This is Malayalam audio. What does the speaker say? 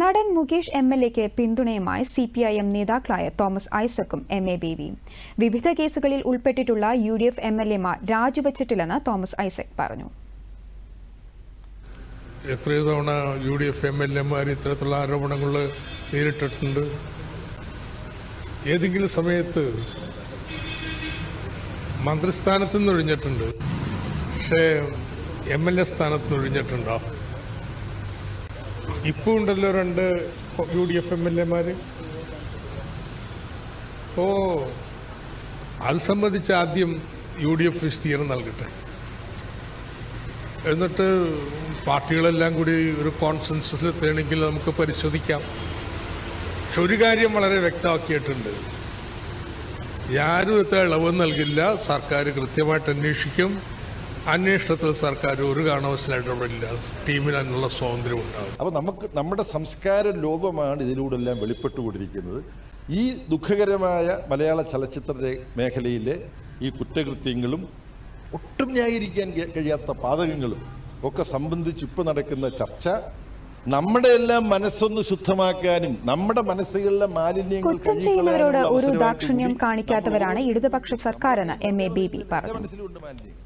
നടൻ മുകേഷ് എം എൽ എക്ക് പിന്തുണയുമായി സി പി ഐ എം നേതാക്കളായ തോമസ് ഐസക്കും എം എ ബേബിയും വിവിധ കേസുകളിൽ ഉൾപ്പെട്ടിട്ടുള്ള U D F M L എമാർ രാജിവച്ചിട്ടില്ലെന്ന് തോമസ് ഐസക് പറഞ്ഞു. എത്രയോ തവണ U D F M L എമാർ ഇത്തരത്തിലുള്ള ആരോപണങ്ങൾ നേരിട്ടിട്ടുണ്ട്. ഏതെങ്കിലും സമയത്ത് മന്ത്രിസ്ഥാനത്ത് നിന്ന് ഒഴിഞ്ഞിട്ടുണ്ട്. പക്ഷേ എം എൽ എ സ്ഥാനത്ത് നിന്ന് ഒഴിഞ്ഞിട്ടുണ്ടോ? ഇപ്പോൾ ഉണ്ടല്ലോ രണ്ട് U D F M L എമാർ ഓ അത് സംബന്ധിച്ച് ആദ്യം യു ഡി എഫ് വിശദീകരണം നൽകട്ടെ. എന്നിട്ട് പാർട്ടികളെല്ലാം കൂടി ഒരു കോൺസെൻസസിൽ എത്തണമെങ്കിൽ നമുക്ക് പരിശോധിക്കാം. പക്ഷെ ഒരു കാര്യം വളരെ വ്യക്തമാക്കിയിട്ടുണ്ട്. ആരും ഇത്ര ഇളവ് നൽകില്ല. സർക്കാർ കൃത്യമായിട്ട് അന്വേഷിക്കും. അന്വേഷണത്തിൽ സർക്കാർ ഒരു കാരണവശാലും ഇടപെടില്ല ടീമിന് അതിനുള്ള സ്വാതന്ത്ര്യം ഉണ്ടാകും അപ്പോൾ നമുക്ക് നമ്മുടെ സംസ്കാര ലോകമാണ് ഇതിലൂടെ എല്ലാം വെളിപ്പെട്ടുകൊണ്ടിരിക്കുന്നത്. ഈ ദുഃഖകരമായ മലയാള ചലച്ചിത്ര മേഖലയിലെ ഈ കുറ്റകൃത്യങ്ങളും ഒട്ടും ന്യായീകരിക്കാൻ കഴി- കഴിയാത്ത പാതകങ്ങളും ഒക്കെ സംബന്ധിച്ച് ഇപ്പോൾ നടക്കുന്ന ചർച്ച നമ്മുടെ എല്ലാം മനസ്സൊന്ന് ശുദ്ധമാക്കാനും നമ്മുടെ മനസ്സുകളിലെ മാലിന്യങ്ങൾ കുറ്റം ചെയ്യുന്നവരോട് ഒരു ദാക്ഷിണ്യം കാണിക്കാത്തവരാണ് ഇടതുപക്ഷ സർക്കാരെന്ന് എം എ ബി പറഞ്ഞു മനസ്സിലുണ്ട് മാലിന്യം.